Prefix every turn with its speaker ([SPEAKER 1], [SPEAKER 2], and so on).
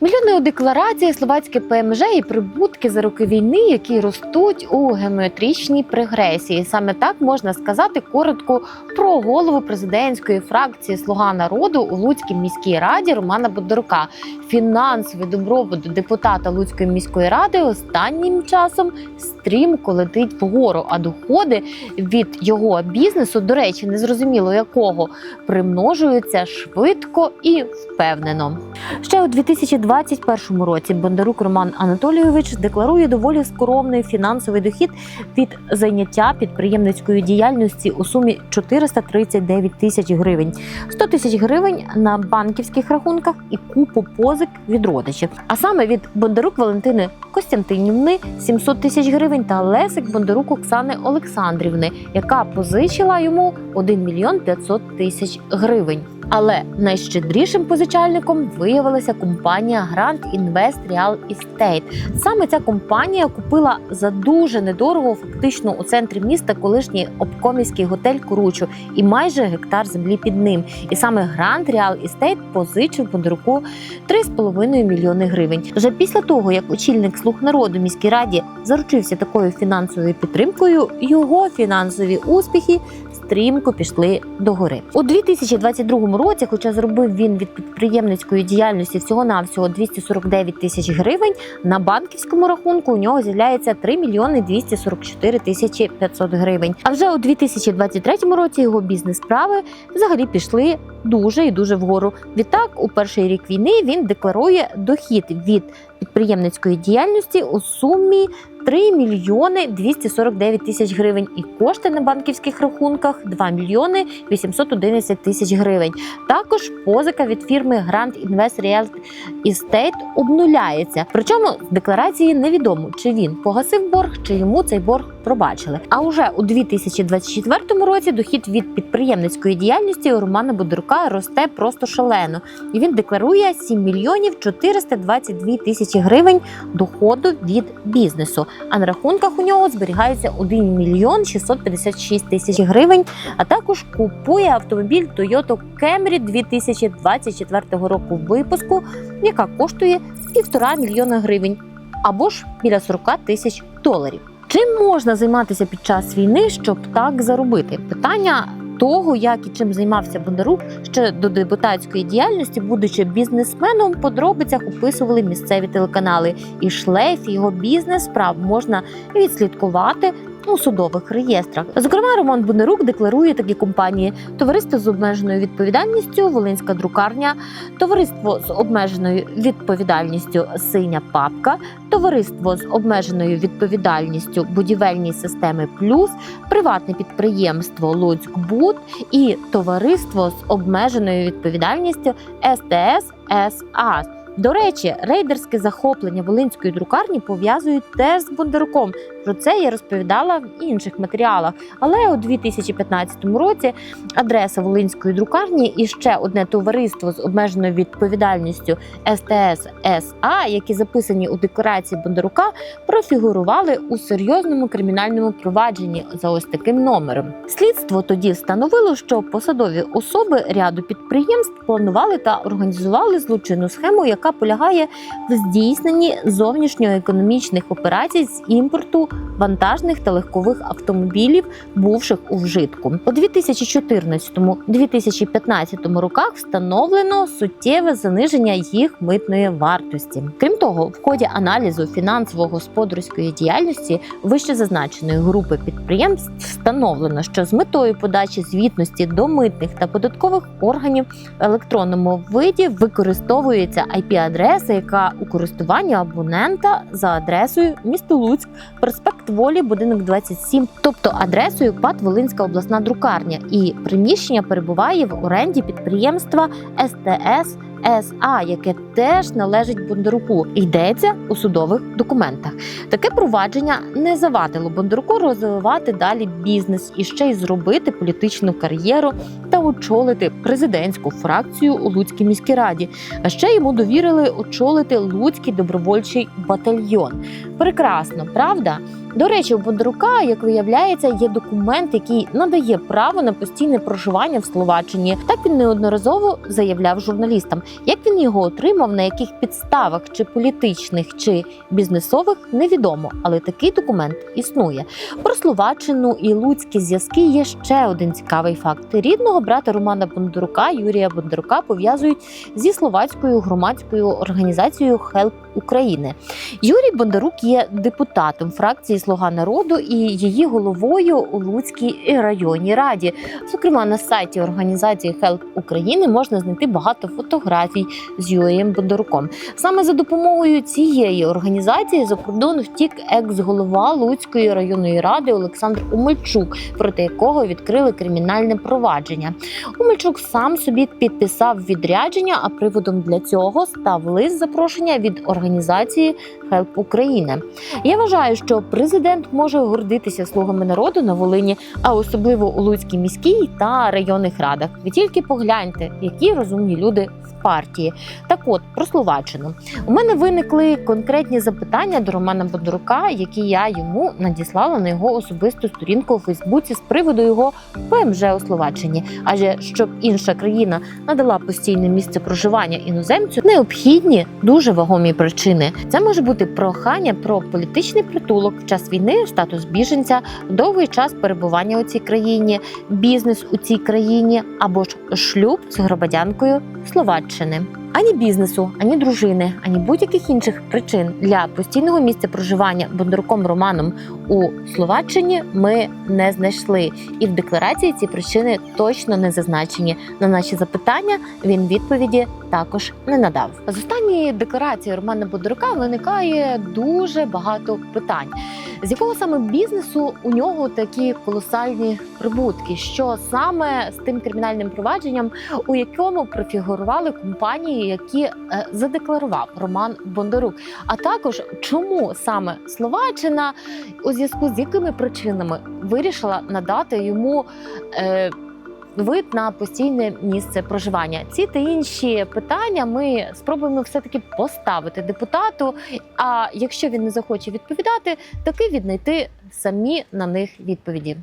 [SPEAKER 1] Мільйони у декларації, словацьке ПМЖ і прибутки за роки війни, які ростуть у геометричній прогресії. Саме так можна сказати коротко про голову президентської фракції Слуга народу у Луцькій міській раді Романа Бондарука. Фінансовий добробут депутата Луцької міської ради останнім часом стрімко летить вгору, а доходи від його бізнесу, до речі, незрозуміло якого, примножуються швидко і впевнено. Ще у 2021 році Бондарук Роман Анатолійович декларує доволі скромний фінансовий дохід від заняття підприємницької діяльності у сумі 439 тисяч гривень, 100 тисяч гривень на банківських рахунках і купу позик від родичів. А саме від Бондарук Валентини Костянтинівни 700 тисяч гривень та Лесик Бондарук Оксани Олександрівни, яка позичила йому 1 мільйон 500 тисяч гривень. Але найщедрішим позичальником виявилася компанія Grand Invest Real Estate. Саме ця компанія купила за дуже недорого, фактично у центрі міста, колишній обкомівський готель Кручу і майже гектар землі під ним. І саме Grand Real Estate позичив Бондаруку 3,5 мільйони гривень. Вже після того, як очільник слуг народу міській раді заручився такою фінансовою підтримкою, його фінансові успіхи стрімко пішли догори. У 2022 році, хоча зробив він від підприємницької діяльності всього навсього 249 тисяч гривень, на банківському рахунку у нього з'являється 3 мільйони 244 тисячі 500 гривень. А вже у 2023 році його бізнес-справи взагалі пішли дуже і дуже вгору. Відтак, у перший рік війни він декларує дохід від підприємницької діяльності у сумі 3 мільйони 249 тисяч гривень і кошти на банківських рахунках 2 мільйони 811 тисяч гривень. Також позика від фірми Grand Invest Real Estate обнуляється. Причому з декларації невідомо, чи він погасив борг, чи йому цей борг пробачили. А уже у 2024 році дохід від підприємницької діяльності у Романа Бодрука росте просто шалено. І він декларує 7 мільйонів 422 тисячі гривень доходу від бізнесу. А на рахунках у нього зберігається 1 мільйон 656 тисяч гривень. А також купує автомобіль Toyota Camry 2024 року випуску, яка коштує півтора мільйона гривень або ж біля 40 тисяч доларів. Чим можна займатися під час війни, щоб так заробити? Питання того, як і чим займався Бондарук ще до депутатської діяльності, будучи бізнесменом, подробицях описували місцеві телеканали, і шлейф його бізнес-справ можна відслідкувати. У судових реєстрах, зокрема, Роман Бондарук декларує такі компанії: товариство з обмеженою відповідальністю, Волинська друкарня, товариство з обмеженою відповідальністю Синя папка, товариство з обмеженою відповідальністю будівельні системи Плюс, приватне підприємство Луцькбуд і товариство з обмеженою відповідальністю СТС СА. До речі, рейдерське захоплення волинської друкарні пов'язують теж з Бондаруком. Про це я розповідала в інших матеріалах. Але у 2015 році адреса волинської друкарні і ще одне товариство з обмеженою відповідальністю СТС СА, які записані у декларації Бондарука, профігурували у серйозному кримінальному провадженні за ось таким номером. Слідство тоді встановило, що посадові особи ряду підприємств планували та організували злочинну схему, яка полягає в здійсненні зовнішньоекономічних операцій з імпорту вантажних та легкових автомобілів, бувших у вжитку. У 2014-2015 роках встановлено суттєве заниження їх митної вартості. Крім того, в ході аналізу фінансово-господарської діяльності вище зазначеної групи підприємств встановлено, що з метою подачі звітності до митних та податкових органів в електронному виді використовується IP-адреса, яка у користуванні абонента за адресою місто Луцьк, проспект Волі, будинок 27, тобто адресою ПАТ Волинська обласна друкарня, і приміщення перебуває в оренді підприємства СТС. СА, яке теж належить Бондаруку, йдеться у судових документах. Таке провадження не завадило Бондаруку розвивати далі бізнес і ще й зробити політичну кар'єру та очолити президентську фракцію у Луцькій міській раді. А ще йому довірили очолити Луцький добровольчий батальйон. Прекрасно, правда? До речі, у Бондарука, як виявляється, є документ, який надає право на постійне проживання в Словаччині. Так він неодноразово заявляв журналістам. Як він його отримав, на яких підставах, чи політичних, чи бізнесових, невідомо, але такий документ існує. Про Словаччину і луцькі зв'язки є ще один цікавий факт. Рідного брата Романа Бондарука, Юрія Бондарука, пов'язують зі словацькою громадською організацією Хелп України. Юрій Бондарук є депутатом фракції Слуга народу і її головою у Луцькій районній раді. Зокрема, на сайті організації Хелп України можна знайти багато фотографій з Юрієм Бондаруком. Саме за допомогою цієї організації за кордон втік екс-голова Луцької районної ради Олександр Умельчук, проти якого відкрили кримінальне провадження. Умельчук сам собі підписав відрядження, а приводом для цього став лист запрошення від організації Хелп України. Я вважаю, що президент може гордитися слугами народу на Волині, а особливо у Луцькій міській та районних радах. Ви тільки погляньте, які розумні люди в партії. Так от про Словаччину. У мене виникли конкретні запитання до Романа Бондарука, які я йому надіслала на його особисту сторінку у Фейсбуці з приводу його ПМЖ у Словаччині. Адже щоб інша країна надала постійне місце проживання іноземцю, необхідні дуже вагомі причини. Це може бути прохання про політичний притулок в час війни, статус біженця, довгий час перебування у цій країні, бізнес у цій країні або ж шлюб з громадянкою Словаччини спадщини. Ані бізнесу, ані дружини, ані будь-яких інших причин для постійного місця проживання Бондаруком Романом у Словаччині ми не знайшли. І в декларації ці причини точно не зазначені. На наші запитання він відповіді також не надав. З останньої декларації Романа Бондарука виникає дуже багато питань. З якого саме бізнесу у нього такі колосальні прибутки? Що саме з тим кримінальним провадженням, у якому профігурували компанії, які е, задекларував Роман Бондарук? А також чому саме Словаччина у зв'язку з якими причинами вирішила надати йому е, вид на постійне місце проживання? Ці та інші питання ми спробуємо все таки поставити депутату. А якщо він не захоче відповідати, таки віднайти самі на них відповіді.